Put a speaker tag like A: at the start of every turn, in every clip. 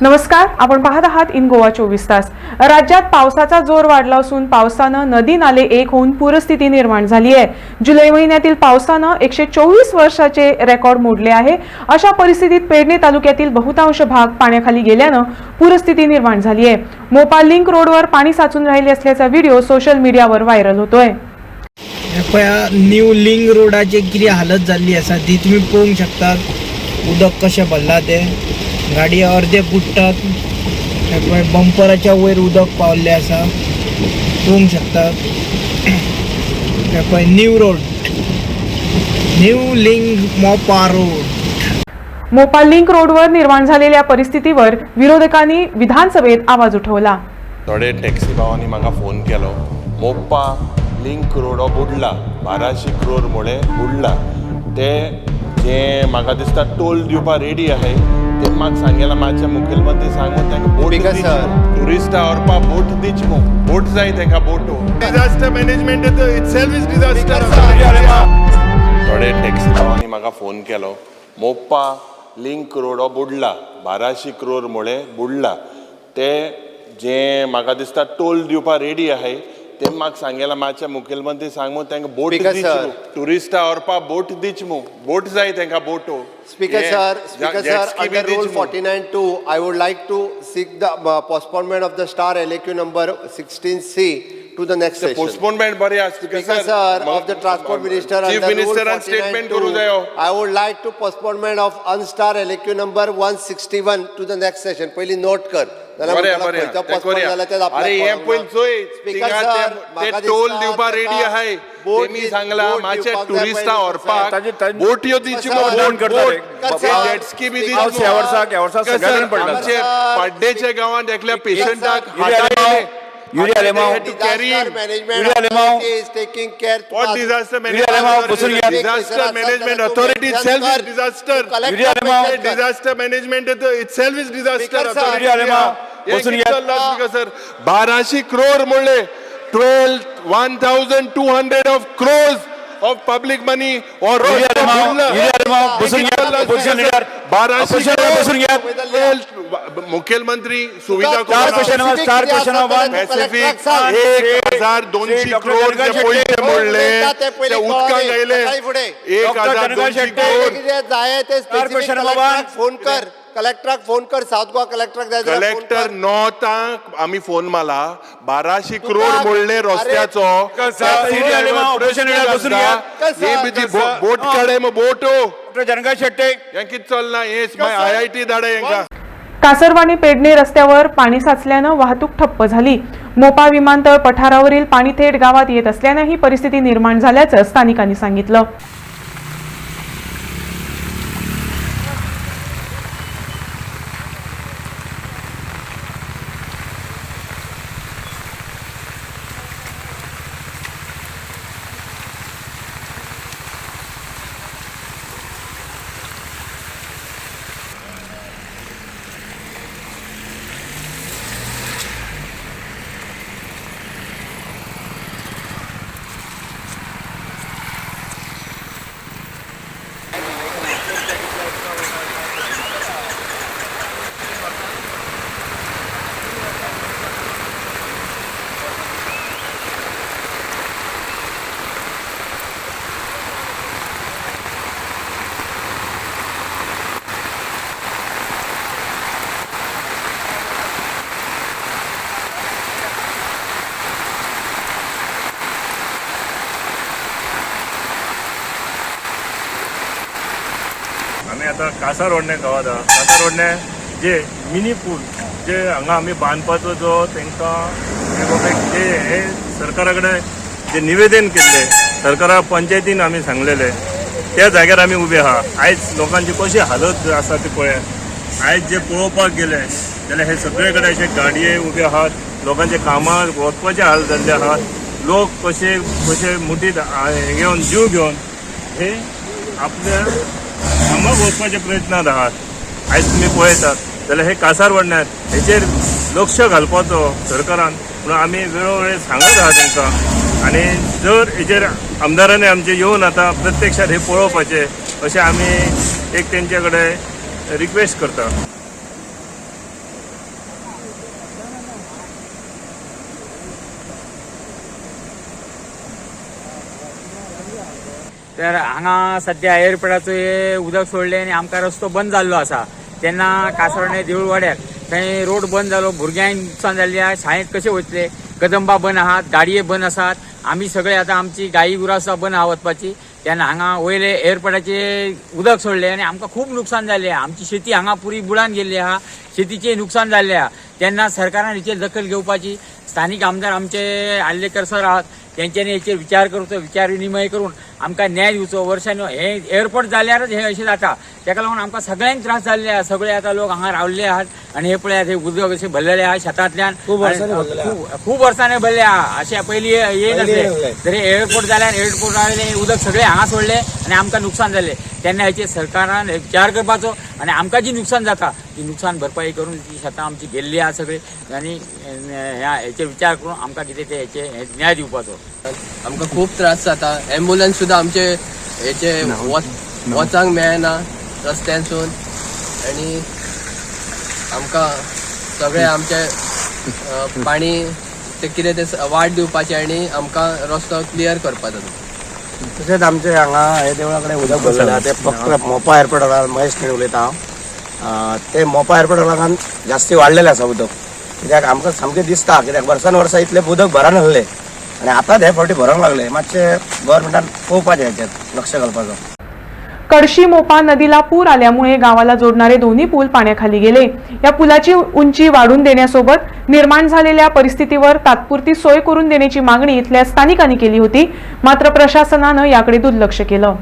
A: नमस्कार आपण पाहत आहात इन गोवा चोवीस तास. राज्यात पावसाचा जोर वाढला असून पावसानं नदी नाले एक होऊन पूरस्थिती निर्माण झाली आहे. जुलै महिन्यातील पावसानं एकशे चोवीस वर्षाचे रेकॉर्ड मोडले आहे. अशा परिस्थितीत पेडणे तालुक्यातील बहुतांश भाग पाण्याखाली गेल्यानं पूरस्थिती निर्माण झाली आहे. मोपा लिंक रोडवर पाणी साचून राहिले असल्याचा व्हिडिओ सोशल मीडियावर व्हायरल होतोय.
B: न्यू लिंक रोडाची किती हालत झाली असा ती तुम्ही पळोवंक शकतात उदक कशें भरला ते? गाडये अर्दे बुडटात पळय बंपराच्या वयर उदक पावल्लें आसा. पळोवंक शकतात. पळय new road new link Mopa road
A: Mopa link रोडवर निर्माण झालेल्या परिस्थितीवर विरोधकांनी विधानसभेत आवाज उठवला.
C: थोडे टॅक्सी भावांनी म्हाका फोन केलो. मोप्पा लिंक रोड बुडला. बाराशे क्रोर मुळे बुडला. ते जे म्हाका दिसता टोल दिवपा रेडी आहे. ते म्हाका सांगेला मातशें मुखेलमंत्री सांगून तांकां बोट
D: Because,
C: ट्युरिस्टा व्हरपा बोट दीच मू. बोट जाय तांकां बोटो? Disaster management itself is disaster थोडे टॅक्सी भावांनी म्हाका फोन केलो. मोप्पा लिंक रोड हो बुडला. बाराशे क्रोर मुळे बुडला. ते जे म्हाका दिसता टोल दिवपा रेडी आहे. ते म्हाका सांगला मातशें मुखेलमंत्री सांग मू तेंका बोट ट्युरिस्टा व्हरपाक बोट दिच मू बोट. जाय तेंका बोटो speaker
D: sir
C: speaker
D: sir
C: under rule
D: forty
C: nine
D: two
C: I
D: would like to seek the postponement of the star L A Q number sixteen C to the next session.
C: Postponement बरें आसा
D: Speaker sir of the transport minister
C: chief
D: under rule
C: मिनिस्टरान statement करूं जायो
D: 49.2, I would like to postponement of unstar LAQ number 161 to the next session. पहिली note कर.
C: बरें तें करुया. अरे हे चोय थिंगा ते- टोल दिवपा रेडी आहाय तेमी सांगला मातशे. व्हरपाक
E: ताजे-
C: बोट बोट जेटस्की बी दिवची
E: वर्साक- ह्या वर्साक
C: कसं
E: सगळ्या कडेन पडला.
C: आमचे पाड्डेच्या गावांत एकल्या पेशंटाक
E: urea लेमाव, urea
D: Disaster management authority is taking care.
C: What disaster
E: बसून घ्या.
C: Disaster management authority itself is disaster.
E: Urea लेमाव,
C: disaster management itself is disaster authority.
E: Urea लेमाव,
C: हे
E: बसून घ्या.
C: sir? बाराशे क्रोर म्हणले twelve one thousand two hundred of crores of public money और
E: urea लेमाव, urea लेमाव, बसून घ्या. Opposition leader.
C: क्रोर मुख्यमंत्री सुविधा
E: चार question वर, चार one.
C: पॅसिफिक. एक हजार दोनशे जे पयशे मोडले
D: ते पयले
C: ते उदकां. गेले. एक हजार दोनशे
D: कितें जाय ते फोन कर कलेक्टराक फोन कर साऊथ गोवा कलेक्टराक जाय जाल्यार फोन
C: कलेक्टर
D: कर.
C: आम्ही फोन मारला बाराशे
D: तुका-
C: क्रोड मोडले रस्त्याचो.
E: बसून घ्या.
C: बी
E: कसा?
C: बोट काडे मग बोट.
E: डॉक्टर जनगा शेट्टे.
C: हे किती चलना हे आय आय टी धाडे यांका.
A: कासरवाणी पेडणे रस्त्यावर पाणी साचल्यानं वाहतूक ठप्प झाली. मोपा विमानतळ पठारावरील पाणी थेट गावात येत असल्यानं ही परिस्थिती निर्माण झाल्याचं स्थानिकांनी सांगितलं
F: आमी आतां कासार रोडने गावात आहा कासार जे मिनी पूल जे हांगा आमी बांदपाचो जो तांकां हे जे हे सरकारा कडेन जे निवेदन केल्ले सरकारा पंचायतीन आमी सांगलेले त्या जाग्यार आमी उबे आहा आयज लोकांची कशी हालत आसा ती पळय आयज जे पळोवपाक गेले जाल्यार हे सगळे कडेन अशे गाडये उबे आहात. लोकांचे कामां वचपाचे हाल जाल्ले आहात. लोक कशे कशे मुठीत घेवन जीव घेवन हे आपल्या कामाक वचपाचे प्रयत्नात आहात. आयज तुमी पळयतात जाल्यार हे कासार वाडण्यात हेचेर लक्ष घालपाचो सरकारान. म्हणून आमी वेळोवेळी सांगत आहात तांकां आनी जर हेचेर आमदारांनी आमचे येवन आतां प्रत्यक्षात हे पळोवपाचे अशें आमी एक तेंचे कडेन रिक्वेस्ट करता.
G: तर हांगा सध्या एअरपोर्टाचो हे उदक सोडले आनी आमकां रस्तो बंद जाल्लो आसा. तेन्ना कासरणे देऊळ वाड्यार थंय रोड बंद जालो भुरग्यांक नुकसान जाल्लें आहा शाळेंत कशें वयतले कदंबा बंद आहात गाडये बंद आसात. आमी सगळे आतां आमची गायी गुरां आसा बंद आहा वचपाची तेन्ना हांगा वयले एअरपोर्टाचे उदक सोडले आनी आमकां खूब नुकसान जाल्लें आहा. आमची शेती हांगा पुरी बुडान गेल्ली आहा. शेतीचे नुकसान जाल्लें आहा. तेन्ना सरकारान हेचेर दखल घेवपाची स्थानीक आमदार आमचे आल्लेकर सर आहात. तेंच्यांनी हेचेर विचार करचो विचार विनिमय करून आमकां न्याय दिवचो वर्सांनी हे एअरपोर्ट जाल्यारच हे अशें जाता. तेका लागून आमकां सगळ्यांक त्रास जाल्ले आहा. सगळे आतां लोक हांगा रावल्ले आहात आनी हे पळयात हे उदक अशें भरलेले आहा शेतांतल्यान.
B: खूब वर्सांनी
G: भरले आहा. अशें पयलीं ये नासले. तरी एअरपोर्ट जाल्यार एअरपोर्ट जाले उदक सगळे हांगा सोडले. आनी आमकां नुकसान जालें तेन्ना हेचेर सरकारान विचार करपाचो आनी आमकां जी नुकसान जाता ती नुकसान भरपाई करून ती शेतां आमची गेल्ली आहा सगळी आनी हेचेर विचार करून आमकां कितें ते हेचे हे न्याय दिवपाचो.
H: आमकां खूब त्रास जाता. एम्ब्युलन्स सुद्दां आमचे हेचे वच- वचांक मेळना रस्त्यांसून. आनी आमकां सगळे आमचे पाणी ते कितें ते वाट दिवपाचे आनी आमकां रस्तो क्लियर करपाचो.
I: तशेंच आमचे हांगा हे देवळा कडेन उदक भरलेलें तें ते फक्त मोपा एअरपोर्टार महेश खेळ उलयता हांव ते मोपा एअरपोर्टा लागून जास्ती वाडलेलें आसा उदक कित्याक आमकां सामकें दिसता. कित्याक वर्सान वर्सा इतलें उदक भरान आसले आनी आतां हे फावटी भरोंक लागले. मातशें गव्हर्मेंटान पळोवपाचें हेचेर लक्ष घालपाचो.
A: कडशी मोपा नदीला पूर आल्यामुळे गावाला जोडणारे दोन्ही पूल पाण्याखाली गेले. या पुलाची उंची वाढून देण्यासोबत निर्माण झालेल्या परिस्थितीवर तात्पुरती सोय करून देण्याची मागणी इथल्या स्थानिकांनी केली होती. मात्र प्रशासनानं याकडे दुर्लक्ष केलं.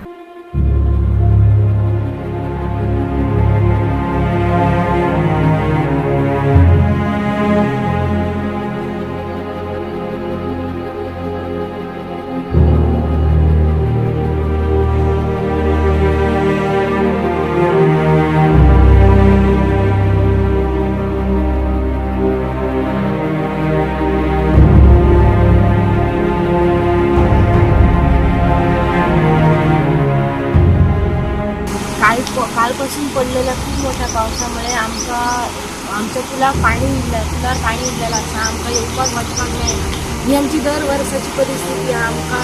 J: तर पुलाक पाणी दिलं तुला पाणी दिलेलं आसा आमकां येवपाक वचपाक मेळना ही आमची दर वर्साची परिस्थिती आमकां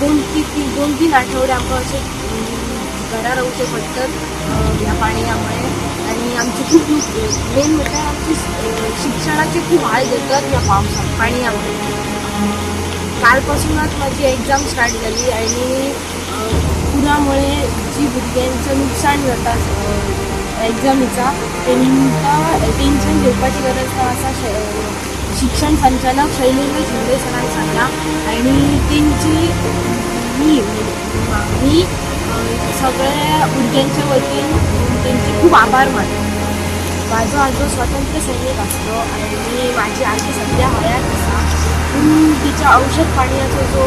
J: दोन तीन तीन दोन तीन आठवडे आमकां अशें घरा रावचें पडटात अं, ह्या पाणयामुळे. आणि आमची खूप मेन म्हटल्यार आमची शिक्षणाचे खूप हाल जातात ह्या पावसात पाणयामुळे. कालपासूनच माझी एक्झाम स्टार्ट झाली आणि पुरामुळे जी भुरग्यांचं नुकसान जाता एक्झामीचा त्यांना टेन्शन घेवपाची गरज ना असा शिक्षण संचालक शैलेंद्र शिंदे सरान सांगला आणि तेंची मी मी सगळ्या भुरग्यांच्या वतीन त्यांची खूप आभार मानतो. माझो आजो स्वतंत्र सैनिक असतो आणि माझी आजी सध्या हयात असा. तिच्या औषध पाण्याचा जो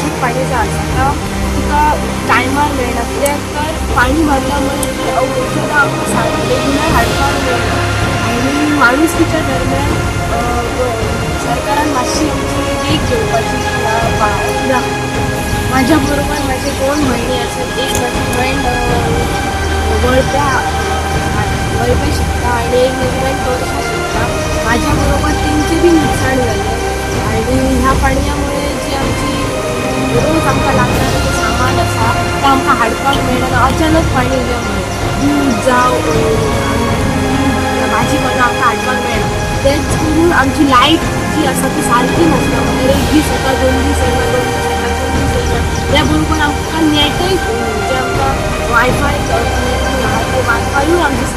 J: अं, औषध पाणी जो आसा तो टायमार मेळना कित्याक तर पाणी भरल्यामुळे ती औषधां आमकां सारकी रेग्युलर हाडपाक मेळना आनी माणुसकीच्या दरम्यान सरकारान मातशी आमची देख घेवपाची ह्या माझ्या बरोबर माझे दोन भयणी आसात एक माझी भयण वळप्या वळप्या शिकता आणि एक माझी भयण तोरशा शिकता. माझ्या बरोबर तेंचे बी नुकसाण जालें आणि ह्या पाणयामुळे रोज आमकां लागणार जें सामान आसा तें आमकां हाडपाक मेळना अचानक पाणी येयल्यामुळे दूध जावं भाजी पालो आमकां हाडपाक मेळना तेच करून आमची लायट जी आसा ती सारकी नासता म्हणजे एक दीस येता दोन दीस येना दोन दीस येता तीन दीस येना त्या बरोबर आमकां नेटय जे आमकां वायफाय आहा वायफायूय आमची